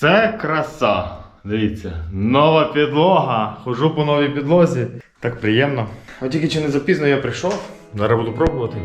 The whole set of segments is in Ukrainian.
Це краса. Дивіться, нова підлога. Хожу по новій підлозі. Так приємно. От тільки чи не запізно я прийшов. Зараз буду пробувати.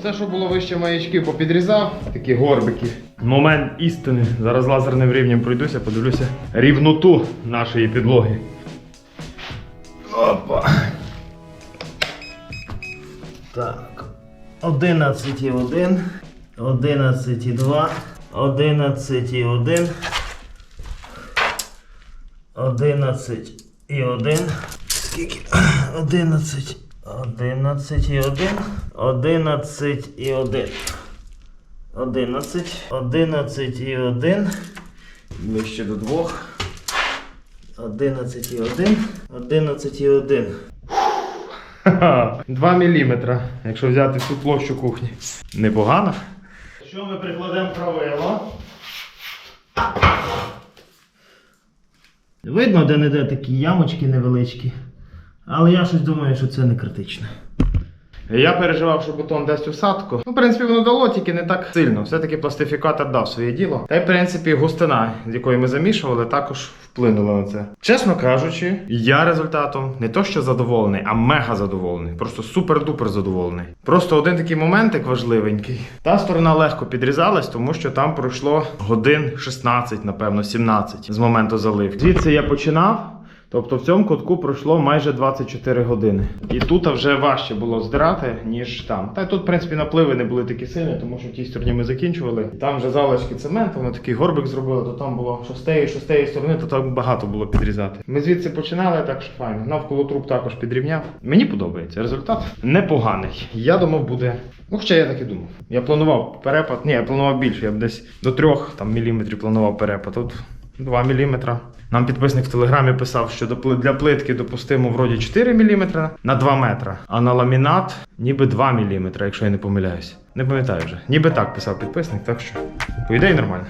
Все, що було вище маячків, попідрізав, такі горбики. Момент істини. Зараз лазерним рівнем пройдуся, подивлюся рівноту нашої підлоги. Опа. Так. 11,1, 11,2, 11,1, 11,1. Скільки? 11, 11,1, 11,1. 11, 11,1. Ближче до двох. 11,1, 11,1. Ха-ха. 2 мм, якщо взяти всю площу кухні. Непогано. Що ми прикладемо правило? Видно, де не де такі ямочки невеличкі. Але я щось думаю, що це не критично. Я переживав, що бетон дасть усадку. Ну, в принципі, воно дало, тільки не так сильно. Все-таки пластифікатор дав своє діло. Та й, в принципі, густина, з якої ми замішували, також вплинула на це. Чесно кажучи, я результатом не то що задоволений, а мега задоволений. Просто супер-дупер задоволений. Просто один такий моментик важливенький. Та сторона легко підрізалась, тому що там пройшло годин 16, напевно, 17 з моменту заливки. Звідси я починав. Тобто в цьому кутку пройшло майже 24 години. І тут вже важче було здирати, ніж там. Та й тут, в принципі, напливи не були такі сильні, тому що в тій стороні ми закінчували. Там вже залишки цементу, вони такий горбик зробили, то там було з тієї сторони, то так багато було підрізати. Ми звідси починали, так що файно. Навколо труб також підрівняв. Мені подобається. Результат непоганий. Я думав, буде. Ну, хоча я так і думав. Я планував перепад. Ні, я планував більше. Я б десь до 3 там, міліметрів планував перепад. Тут 2 мм. Нам підписник в телеграмі писав, що для плитки допустимо вроді 4 мм на 2 метра, а на ламінат ніби 2 мм, якщо я не помиляюсь. Не пам'ятаю вже. Ніби так писав підписник, так що по ідеї нормально.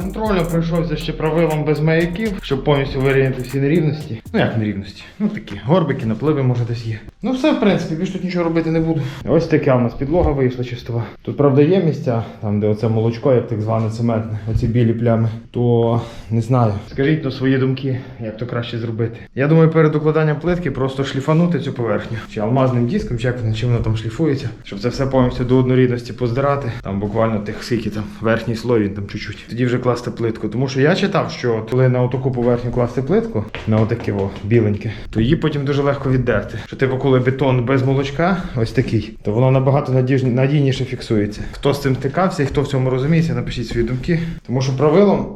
Контрольно пройшовся ще правилом без маяків, щоб повністю вирівняти всі нерівності. Ну як нерівності? Ну такі горбики, напливи, може десь є. Ну все, в принципі, більш тут нічого робити не буду. Ось така у нас підлога вийшла чистова. Тут, правда, є місця, там, де оце молочко, як так зване цементне, оці білі плями, то не знаю. Скажіть ну, свої думки, як то краще зробити. Я думаю, перед укладанням плитки просто шліфанути цю поверхню. Чи алмазним диском, чи як воно, чи воно там шліфується, щоб це все повністю до однорідності поздирати. Там буквально тих скільки там верхній слой, він там чуть-чуть. Тоді вже класти плитку. Тому що я читав, що коли на отаку поверхню класти плитку, на отаке о, біленьке, то її потім дуже легко віддерти. Що типу, коли бетон без молочка, ось такий, то воно набагато надіж- надійніше фіксується. Хто з цим стикався і хто в цьому розуміється, напишіть свої думки. Тому що правилом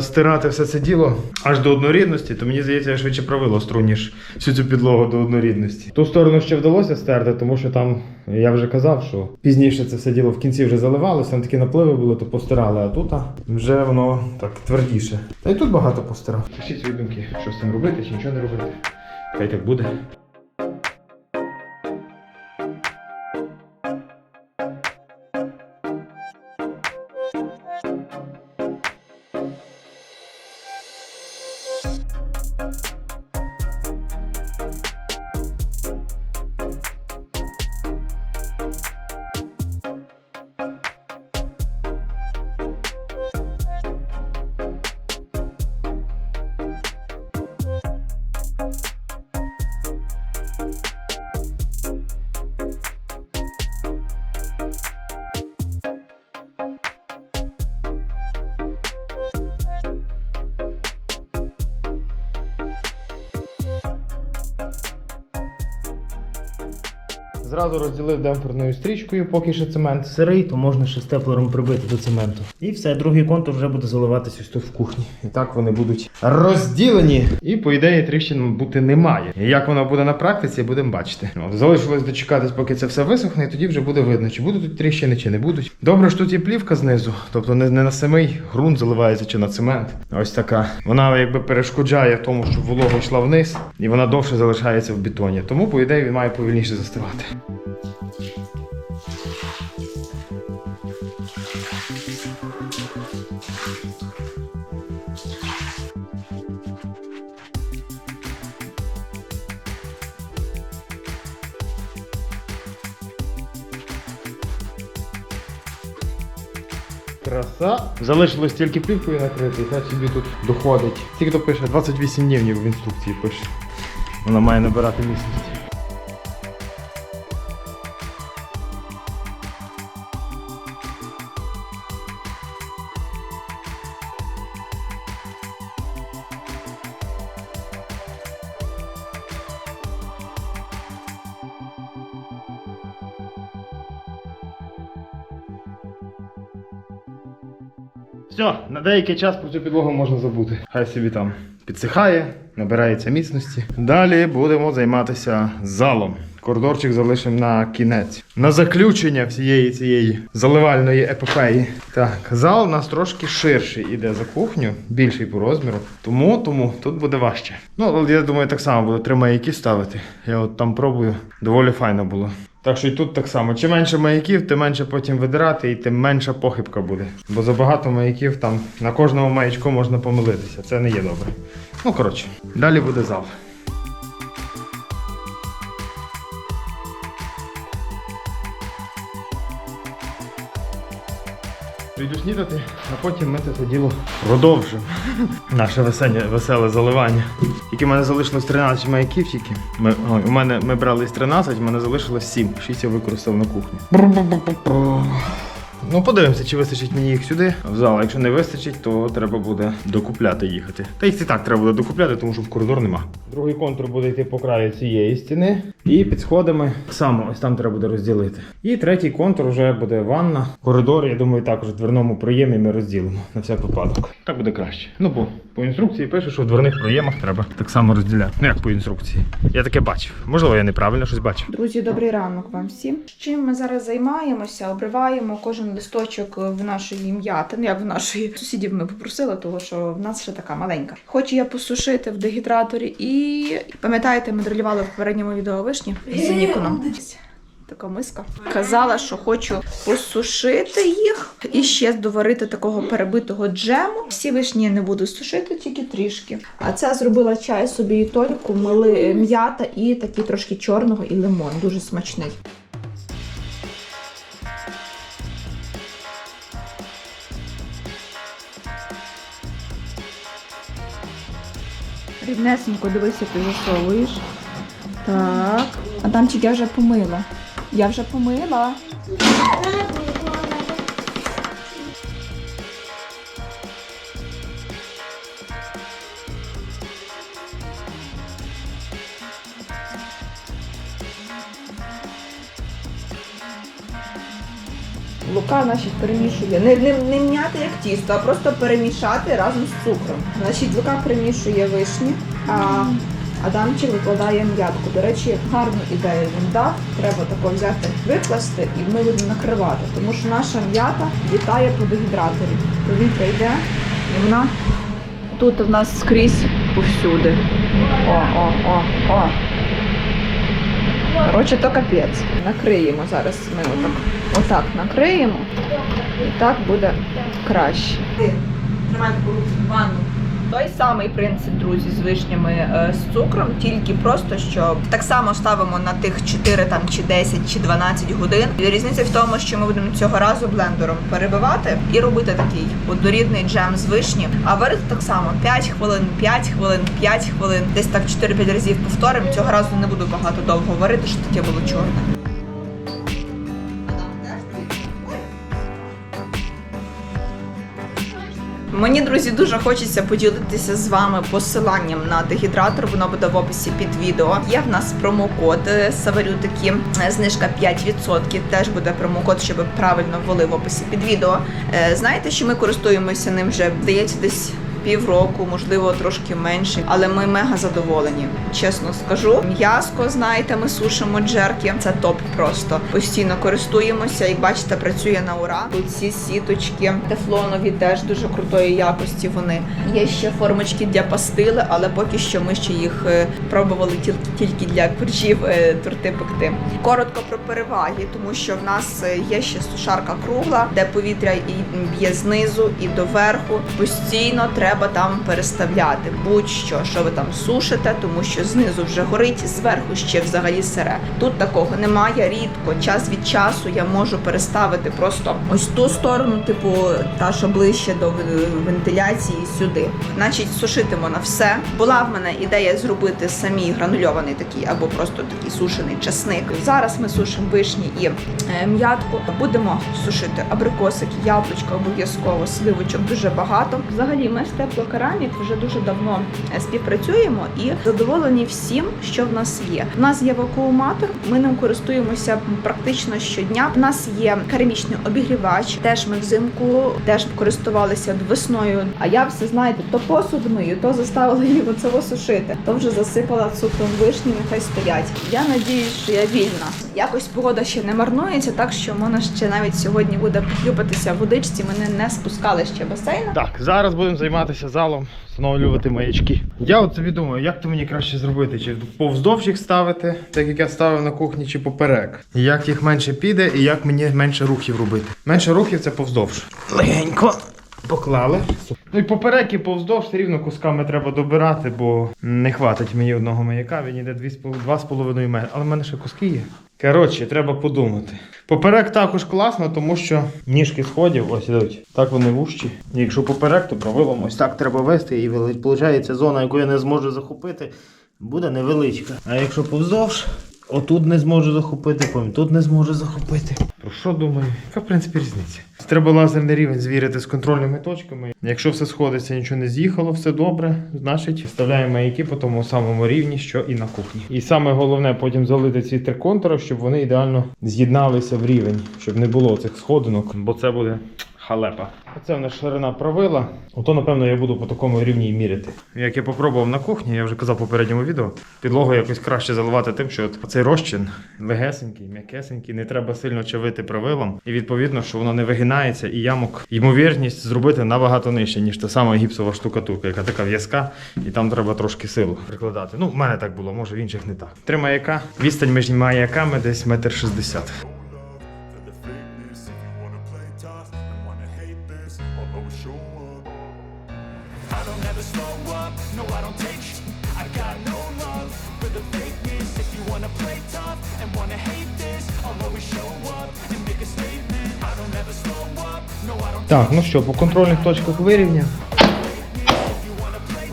стирати все це діло аж до однорідності, то мені здається, я швидше правило стру, ніж всю цю підлогу до однорідності. Ту сторону ще вдалося стерти, тому що там я вже казав, що пізніше це все діло в кінці вже заливалося, там такі напливи були, то постирали, а тут вже воно так твердіше. Та й тут багато постирав. Пишіть свої думки, що з цим робити, чи нічого не робити. Хай так буде. Зразу розділив демпферною стрічкою, поки ще цемент. Сирий, то можна ще степлером прибити до цементу. І все, другий контур вже буде заливатися ось тут в кухні. І так вони будуть розділені. І по ідеї тріщин бути немає. І як воно буде на практиці, будемо бачити. От, залишилось дочекатись, поки це все висохне, і тоді вже буде видно, чи будуть тут тріщини, чи не будуть. Добре, що тут є плівка знизу, тобто не на самий ґрунт заливається чи на цемент. Ось така. Вона якби перешкоджає тому, щоб волога йшла вниз, і вона довше залишається в бетоні. Тому, по ідеї, він має повільніше застивати. Краса. Залишилось тільки плівкою накрити, і собі тут доходить. Тільки то пише 28 днів в інструкції пише. Вона має набирати міцності. Все, на деякий час про цю підлогу можна забути. Хай собі там підсихає, набирається міцності. Далі будемо займатися залом. Коридорчик залишимо на кінець. На заключення всієї цієї заливальної епопеї. Так, зал у нас трошки ширший іде за кухню, більший по розміру. Тому, тому тут буде важче. Ну, але я думаю, так само буду три маяки ставити. Я от там пробую. Доволі файно було. Так що і тут так само. Чим менше маяків, тим менше потім видирати і тим менша похибка буде. Бо забагато маяків там на кожному маячку можна помилитися. Це не є добре. Ну коротше, далі буде зал. Прийду снідати, а потім ми це діло продовжимо. Наше веселе, веселе заливання. Тільки в мене залишилось 13 маяків тільки. Ми, ой, у мене ми брали з 13, в мене залишилось 7. 6 я використав на кухні. Ну, подивимося, чи вистачить мені їх сюди в зал. Якщо не вистачить, то треба буде докупляти їхати. Та їх і так треба буде докупляти, тому що в коридор нема. Другий контур буде йти по краю цієї стіни. І під сходами само ось там треба буде розділити. І третій контур вже буде ванна. Коридор, я думаю, також в дверному проємі ми розділимо на всяк випадок. Так буде краще. Ну, бо по інструкції пише, що в дверних проємах треба так само розділяти. Ну як по інструкції. Я таке бачив. Можливо, я неправильно щось бачив. Друзі, добрий ранок вам всім. Чим ми зараз займаємося? Обриваємо кожен листочок в нашої м'яти. Ну як в нашої сусідів ми попросили, того що в нас ще така маленька. Хочу я посушити в дегідраторі і пам'ятаєте, ми дрелювали в попередньому відео вишні з Ніконом. така миска. Казала, що хочу посушити їх і ще доварити такого перебитого джему. Всі вишні не буду сушити, тільки трішки. А це зробила чай собі і тольку, мили м'ята і такий трошки чорного і лимон. Дуже смачний. Рівнесенько, дивися, ти засовуєш. Так. А Адамчик, я вже помила. Я вже помила. Лука, значить, перемішує. Не, не, не м'яти як тісто, а просто перемішати разом з цукром. Значить, Лука перемішує вишні, а Адамчик викладає м'ятку. До речі, гарну ідею він дав. Треба тако взяти, викласти і ми будемо накривати, тому що наша м'ята літає по дегідраторі. Повітря йде, і вона тут в нас скрізь повсюди. О, о, о, о. Коротше, то капець. Накриємо зараз. Ми отак, отак накриємо. І так буде краще. Тримай таку ванну. Той самий принцип, друзі, з вишнями е, з цукром, тільки просто що так само ставимо на тих 4 там чи 10 чи 12 годин. Різниця в тому, що ми будемо цього разу блендером перебивати і робити такий однорідний джем з вишні. А варити так само 5 хвилин, 5 хвилин, 5 хвилин, десь так 4-5 разів повторимо. Цього разу не буду багато довго варити, щоб таке було чорне. Мені, друзі, дуже хочеться поділитися з вами посиланням на дегідратор. Воно буде в описі під відео. Є в нас промокод е, Саварютики, е, знижка 5%. Теж буде промокод, щоб ви правильно ввели в описі під відео. Е, Знаєте, що ми користуємося ним вже здається десь. Півроку, можливо, трошки менше, але ми мега задоволені. Чесно скажу, м'яско знаєте, ми сушимо джерки. Це топ просто постійно користуємося. Як бачите, працює на ура. Тут ці сіточки тефлонові теж дуже крутої якості. Вони є ще формочки для пастили, але поки що ми ще їх е, пробували тільки тільки для коржів е, торти пекти. Коротко про переваги, тому що в нас е, є ще сушарка кругла, де повітря і б'є знизу і доверху. Постійно треба там переставляти будь-що, що ви там сушите, тому що знизу вже горить, зверху ще взагалі сире. Тут такого немає. Рідко час від часу я можу переставити просто ось ту сторону, типу та, що ближче до вентиляції, сюди. Значить, сушитимо на все. Була в мене ідея зробити самі гранульований такий або просто такий сушений часник. Зараз ми сушимо вишні і е, м'ятку. Будемо сушити абрикосики, яблучка обов'язково, сливочок дуже багато. Взагалі, ми з теплокерамік вже дуже давно е, співпрацюємо і задоволені всім, що в нас є. У нас є вакууматор, ми ним користуємося практично щодня. У нас є керамічний обігрівач. Теж ми взимку теж користувалися весною. А я все знаєте, то посуд мию, то заставила її оце сушити, то вже засипала цукром вишні, нехай стоять. Я надіюсь, що я вільна. Якось погода ще не марнується, так що можна ще навіть сьогодні буде поплюпатися в водичці. Мене не спускали ще басейна. Так, зараз будемо займатися залом, встановлювати маячки. Я от собі думаю, як то мені краще зробити? Чи повздовж їх ставити, так як я ставив на кухні, чи поперек. Як їх менше піде, і як мені менше рухів робити. Менше рухів це повздовж. Легенько. Поклали. Ну і поперек і повздовж все рівно кусками треба добирати, бо не хватить мені одного маяка, він йде 2,5 метри. Але в мене ще куски є. Коротше, треба подумати. Поперек також класно, тому що ніжки сходів ось ідуть. Так вони вущі. Якщо поперек, то правилом ось так треба вести, і виходить зона, яку я не зможу захопити, буде невеличка. А якщо повздовж, отут не зможу захопити, потім тут не зможу захопити. Про що думаю? Яка в принципі різниця? Треба лазерний рівень звірити з контрольними точками. Якщо все сходиться, нічого не з'їхало, все добре, значить вставляємо маяки по тому самому рівні, що і на кухні. І саме головне потім залити ці три контури, щоб вони ідеально з'єдналися в рівень, щоб не було цих сходинок, бо це буде халепа. Оце в нас ширина правила. Ото, напевно, я буду по такому рівні і міряти. Як я попробував на кухні, я вже казав в попередньому відео, підлогу якось краще заливати тим, що от цей розчин легесенький, м'якесенький, не треба сильно чавити правилом. І відповідно, що воно не вигинається, і ямок ймовірність зробити набагато нижче, ніж та сама гіпсова штукатурка, яка така в'язка, і там треба трошки силу прикладати. Ну, в мене так було, може в інших не так. Три маяка, відстань між маяками десь метр шістдесят. Так, ну що, по контрольних точках вирівняв.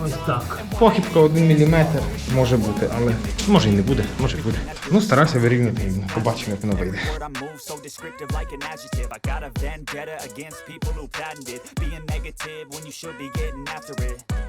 Ось так. Похибка 1 мм може бути, але може і не буде, може і буде. Ну, старався вирівняти рівно. Побачимо, як воно вийде. being negative when you should be getting after it.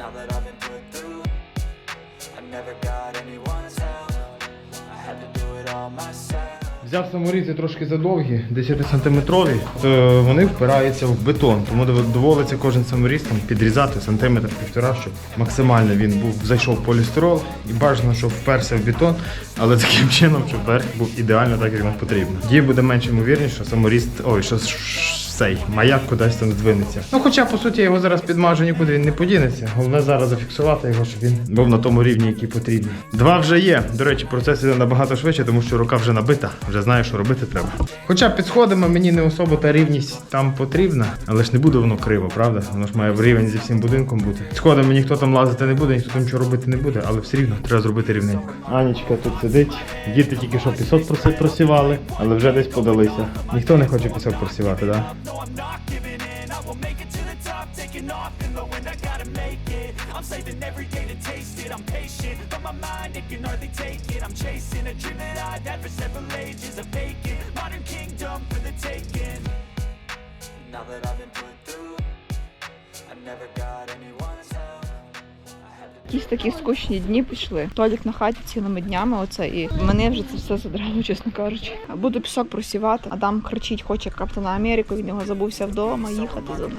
Now that I've been put through, I never got anyone's help. I had to do it all myself. Взяв саморізи трошки задовгі, 10-сантиметрові, то вони впираються в бетон. Тому доводиться кожен саморіз там підрізати сантиметр півтора, щоб максимально він був зайшов полістирол і бажано, щоб вперся в бетон, але таким чином, щоб верх був ідеально так, як нам потрібно. Тоді буде менш ймовірність, що саморіз, ой, що цей маяк кудись там здвинеться. Ну, хоча, по суті, я його зараз підмажу, нікуди він не подінеться. Головне зараз зафіксувати його, щоб він був на тому рівні, який потрібний. Два вже є. До речі, процес іде набагато швидше, тому що рука вже набита, вже знаю, що робити треба. Хоча під сходами мені не особо та рівність там потрібна, але ж не буде воно криво, правда? Воно ж має в рівень зі всім будинком бути. Сходами ніхто там лазити не буде, ніхто там нічого робити не буде, але все рівно треба зробити рівненько. Анічка тут сидить. Діти тільки що пісок проси- просівали, але вже десь подалися. Ніхто не хоче пісок просівати, так? Да? No, I'm not giving in. I will make it to the top, taking off in the wind. I gotta make it. I'm saving every day to taste it. I'm patient, but my mind it can hardly take it. I'm chasing a dream that I've had for several ages. A vacant modern kingdom for the taking. Now that I've been put through, I never got Якісь такі скучні дні пішли. Толік на хаті цілими днями. Оце і мене вже це все задрало, чесно кажучи. Буду пісок просівати. Адам кричить, хоче Каптана Америку. Він його забувся вдома їхати за ним.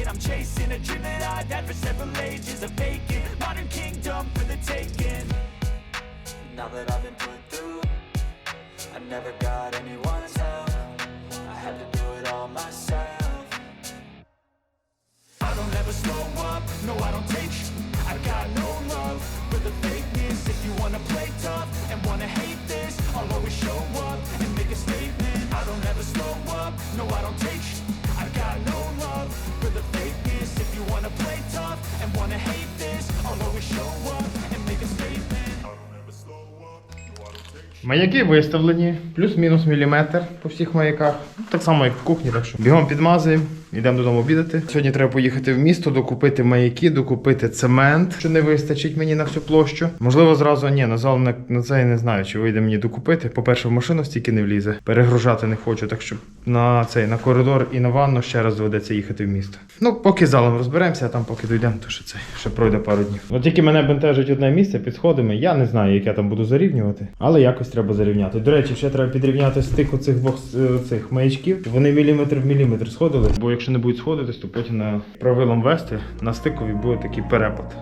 Of I'm chasing a dream that I've had for several ages. A vacant modern kingdom for the taking. Now that I've been put through, I never got anyone's help. I had to do it all myself. I don't ever slow up, no I don't Маяки виставлені, плюс-мінус міліметр по всіх маяках. Так само, як в кухні, так що бігом підмазуємо, йдемо додому обідати. Сьогодні треба поїхати в місто, докупити маяки, докупити цемент, що не вистачить мені на всю площу. Можливо, зразу ні, на зал на, на це я не знаю, чи вийде мені докупити. По-перше, в машину стільки не влізе. Перегружати не хочу, так що на цей на коридор і на ванну ще раз доведеться їхати в місто. Ну, поки залом розберемося, а там поки дійдемо, то ще це ще пройде пару днів. От тільки мене бентежить одне місце під сходами. Я не знаю, як я там буду зарівнювати, але якось треба зарівняти. До речі, ще треба підрівняти стик оцих двох е, цих маячків. Вони міліметр в міліметр сходили. Бо якщо не будуть сходитись, то потім на правилом вести на стикові буде такий перепад.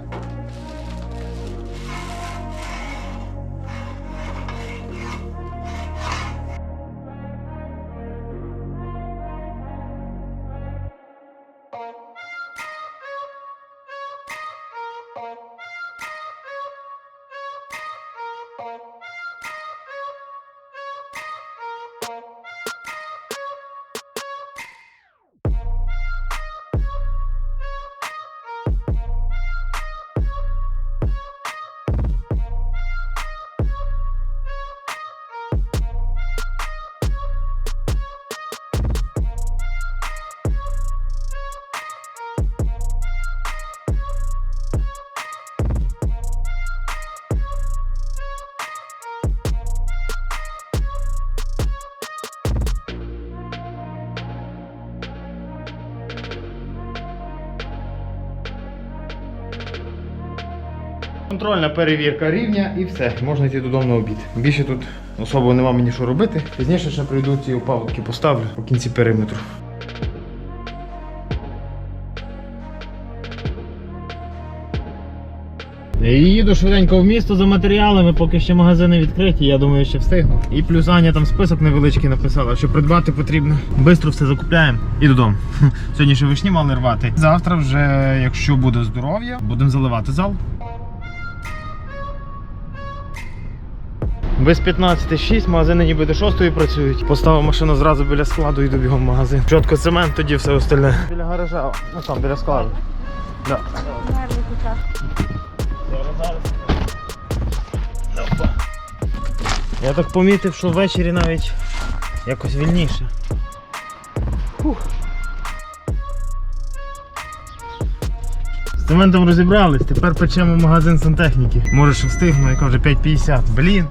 Контрольна перевірка рівня і все. Можна йти додому на обід. Більше тут особо нема мені що робити. Пізніше ще прийду ці опалубки поставлю по кінці периметру. Їду швиденько в місто за матеріалами, поки ще магазини відкриті, я думаю, ще встигну. І плюс Аня там список невеличкий написала, що придбати потрібно. Бистро все закупляємо і додому. Сьогодні ще вишні мали рвати. Завтра вже, якщо буде здоров'я, будемо заливати зал. Без 15.06, магазини ніби до 6 працюють. Поставив машину зразу біля складу і бігом в магазин. Чітко цемент, тоді все остальне. Біля гаража, ну там, біля складу. Да. Я так помітив, що ввечері навіть якось вільніше. Фух. З цементом розібрались, тепер печемо магазин сантехніки. Може, що встигну, яка вже 5,50. Блін.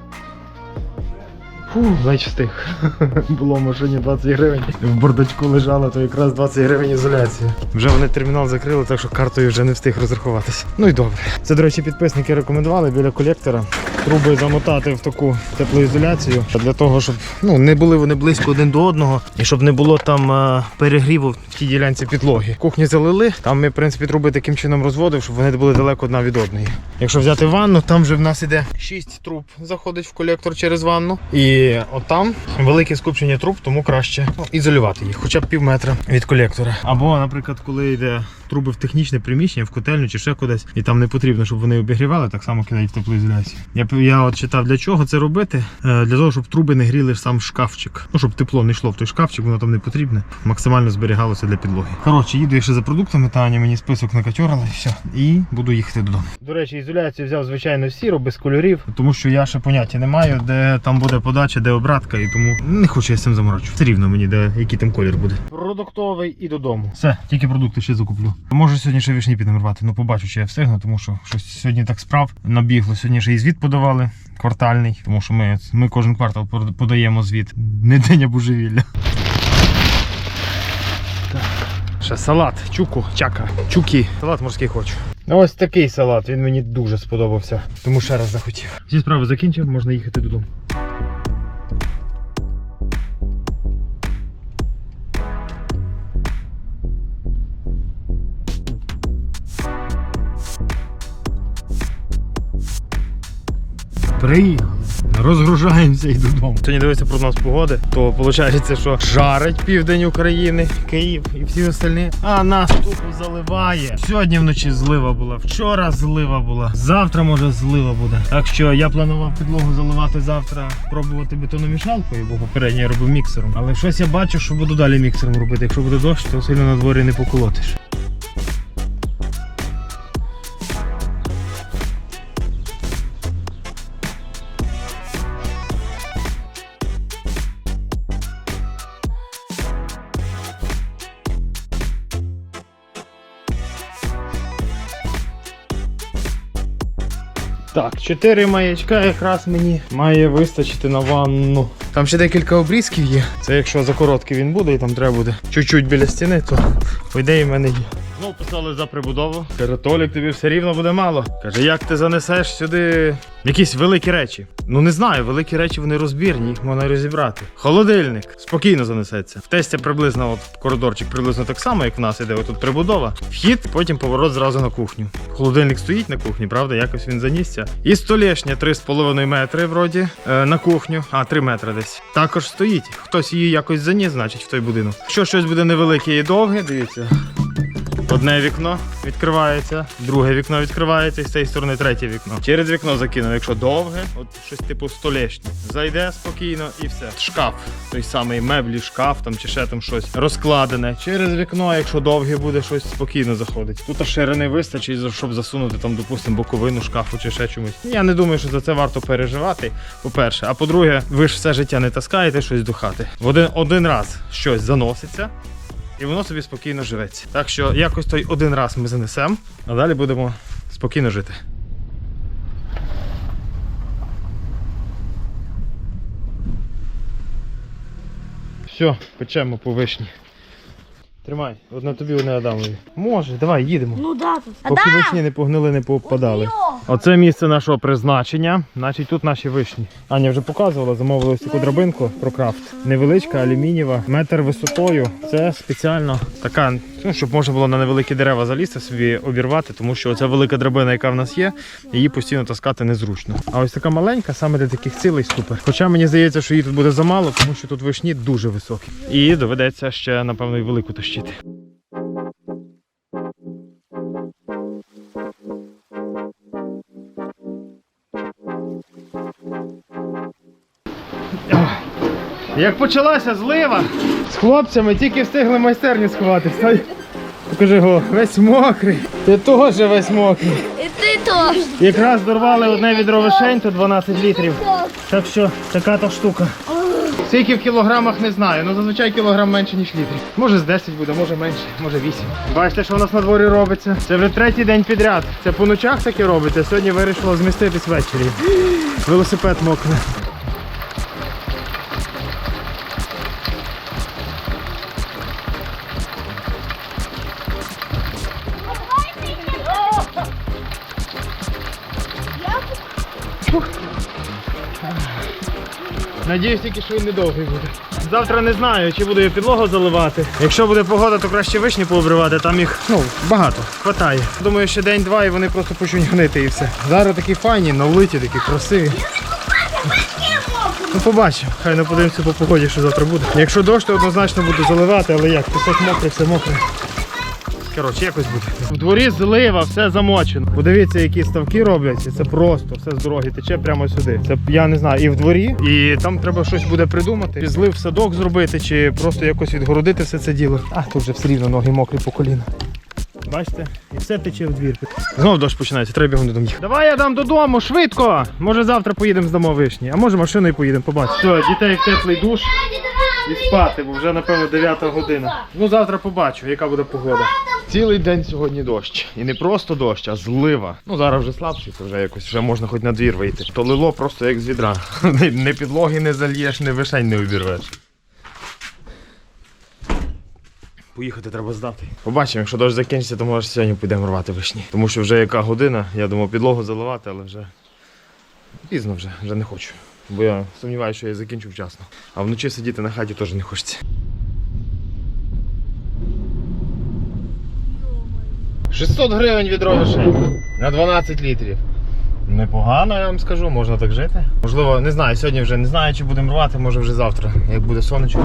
Фу, ледь встиг. Було в машині 20 гривень. В бардачку лежало, то якраз 20 гривень ізоляції. Вже вони термінал закрили, так що картою вже не встиг розрахуватися. Ну і добре. Це, до речі, підписники рекомендували біля колектора труби замотати в таку теплоізоляцію для того, щоб ну, не були вони близько один до одного і щоб не було там е, перегріву в тій ділянці підлоги. Кухню залили, там ми, в принципі, труби таким чином розводив, щоб вони були далеко одна від одної. Якщо взяти ванну, там вже в нас іде 6 труб заходить в колектор через ванну. І отам велике скупчення труб, тому краще ну, ізолювати їх, хоча б пів метра від колектора. Або, наприклад, коли йде труби в технічне приміщення, в котельню чи ще кудись, і там не потрібно, щоб вони обігрівали, так само кидають в теплоізоляцію. Я, я от читав, для чого це робити? Е, Для того, щоб труби не гріли сам шкафчик. Ну, щоб тепло не йшло в той шкафчик, воно там не потрібне. Максимально зберігалося для підлоги. Коротше, їду я ще за продуктами, Таня мені список накатьорила і все. І буду їхати додому. До речі, ізоляцію взяв, звичайно, сіро, без кольорів, тому що я ще поняття не маю, де там буде подача, де обратка, і тому не хочу я з цим заморочувати. Все рівно мені, де який там колір буде. Продуктовий і додому. Все, тільки продукти ще закуплю. Може сьогодні ще вішні підемо рвати. Ну побачу, чи я встигну, тому що щось сьогодні так справ набігло. Сьогодні ще і звіт подавали. Квартальний, тому що ми, ми кожен квартал подаємо звіт. Не день а божевілля. Ще салат, чуку, чака, чуки. Салат морський хочу. Ось такий салат, він мені дуже сподобався, тому ще раз захотів. Всі справи закінчив, можна їхати додому. Приїхали. Розгружаємося і додому. Сьогодні дивиться прогноз погоди, то виходить, що жарить південь України, Київ і всі остальні. А нас тупо заливає. Сьогодні вночі злива була, вчора злива була, завтра може злива буде. Так що я планував підлогу заливати завтра, пробувати бетономішалкою, бо попередньо я робив міксером. Але щось я бачу, що буду далі міксером робити. Якщо буде дощ, то сильно на дворі не поколотиш. Так, 4 маячка якраз мені має вистачити на ванну. Там ще декілька обрізків є. Це якщо за короткий він буде і там треба буде чуть-чуть біля стіни, то по ідеї в мене є. Ну, писали за прибудову. Каже, Толік, тобі все рівно буде мало. Каже, як ти занесеш сюди якісь великі речі? Ну не знаю, великі речі вони розбірні, їх можна розібрати. Холодильник спокійно занесеться. В тесті приблизно от коридорчик приблизно так само, як в нас іде. Отут прибудова. Вхід, потім поворот зразу на кухню. Холодильник стоїть на кухні, правда? Якось він занісся. І столешня 3,5 метри вроді е, на кухню, а 3 метри десь. Також стоїть. Хтось її якось заніс, значить, в той будинок. Якщо щось буде невелике і довге, дивіться. Одне вікно відкривається, друге вікно відкривається, і з цієї сторони третє вікно. Через вікно закинув, якщо довге, от щось типу столешні. Зайде спокійно і все. Шкаф, той самий меблі, шкаф там чи ще там щось розкладене. Через вікно, якщо довге буде, щось спокійно заходить. Тут ширини вистачить, щоб засунути там, допустимо, боковину шкафу чи ще чомусь. Я не думаю, що за це варто переживати. По-перше, а по-друге, ви ж все життя не таскаєте щось до хати. В один, один раз щось заноситься. І воно собі спокійно живеться. Так що якось той один раз ми занесемо, а далі будемо спокійно жити. Все, печемо по вишні. Тримай, одна тобі, одне Адамові. Може, давай, їдемо. Ну да, тут. Поки вишні не погнили, не попадали. Оце місце нашого призначення. Значить, тут наші вишні. Аня вже показувала, замовила ось таку драбинку про крафт. Невеличка, алюмінієва, метр висотою. Це спеціально така, ну, щоб можна було на невеликі дерева залізти собі обірвати, тому що оця велика драбина, яка в нас є, її постійно таскати незручно. А ось така маленька, саме для таких цілей супер. Хоча мені здається, що її тут буде замало, тому що тут вишні дуже високі. І доведеться ще, напевно, і велику тащити. Як почалася злива, з хлопцями тільки встигли майстерню сховати. Покажи його, весь мокрий. Ти теж весь мокрий. І ти теж. Якраз дорвали одне відро вишень, то 12 літрів. Так що така то штука. Скільки в кілограмах не знаю, ну зазвичай кілограм менше, ніж літрів. Може з 10 буде, може менше, може 8. Бачите, що у нас на дворі робиться? Це вже третій день підряд. Це по ночах таке робиться, сьогодні вирішило зміститись ввечері. Велосипед мокне. Надіюсь тільки, що він недовгий буде. Завтра не знаю, чи буду я підлогу заливати. Якщо буде погода, то краще вишні пообривати, там їх ну, багато, хватає. Думаю, ще день-два і вони просто почнуть гнити і все. Зараз такі файні, налиті, такі красиві. Ну побачимо, хай не подивимося по погоді, що завтра буде. Якщо дощ, то однозначно буду заливати, але як, пісок мокрий, все мокре. Коротше, якось буде. В дворі злива, все замочено. Подивіться, які ставки робляться. Це просто все з дороги тече прямо сюди. Це я не знаю, і в дворі, і там треба щось буде придумати. Злив садок зробити, чи просто якось відгородити все це діло. А тут вже все рівно ноги мокрі по коліна. Бачите? І все тече в двір. Знов дощ починається, треба бігом додому. Давай я дам додому, швидко! Може завтра поїдемо здамо вишні, а може машиною поїдемо, побачимо. Все, дітей в теплий душ і спати, бо вже напевно 9 година. Ну завтра побачу, яка буде погода. Цілий день сьогодні дощ. І не просто дощ, а злива. Ну зараз вже слабший, то вже якось вже можна хоч на двір вийти. То лило просто як з відра. Не підлоги не зальєш, не вишень не обірвеш. Поїхати треба здати. Побачимо, якщо дощ закінчиться, то може сьогодні підемо рвати вишні. Тому що вже яка година, я думав підлогу заливати, але вже пізно вже, вже не хочу. Бо я сумніваюся, що я закінчу вчасно. А вночі сидіти на хаті теж не хочеться. 600 гривень відро вишень на 12 літрів. Непогано, я вам скажу, можна так жити. Можливо, не знаю, сьогодні вже не знаю, чи будемо рвати, може вже завтра, як буде сонечко.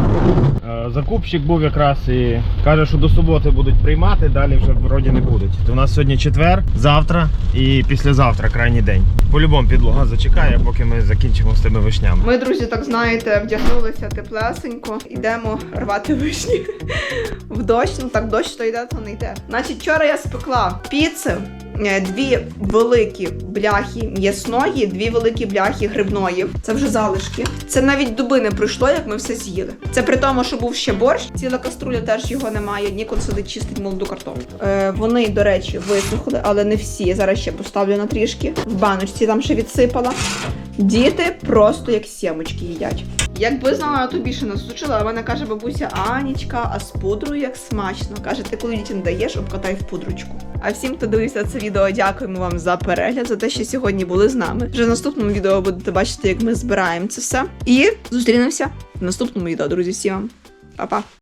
Е, Закупщик був якраз і каже, що до суботи будуть приймати, далі вже вроді не будуть. То у нас сьогодні четвер, завтра і післязавтра крайній день. По-любому підлога зачекає, поки ми закінчимо з тими вишнями. Ми, друзі, так знаєте, вдягнулися теплесенько, йдемо рвати вишні в дощ. Ну так дощ то йде, то не йде. Значить, вчора я спекла піци, дві великі бляхи м'ясної, дві великі бляхи грибної. Це вже залишки. Це навіть дуби не пройшло, як ми все з'їли. Це при тому, що був ще борщ. Ціла каструля теж його немає. Нікон сидить чистить молоду картоплю. Е, вони, до речі, висохли, але не всі. Я зараз ще поставлю на трішки. В баночці там ще відсипала. Діти просто як сімочки їдять. Якби знала, то більше насучила, а вона каже бабуся Анічка, а з пудрою як смачно. Каже, ти коли дітям даєш, обкатай в пудручку. А всім, хто дивився це відео, дякуємо вам за перегляд, за те, що сьогодні були з нами. Вже в наступному відео будете бачити, як ми збираємо це все. І зустрінемося в наступному відео, друзі. Всім вам па-па!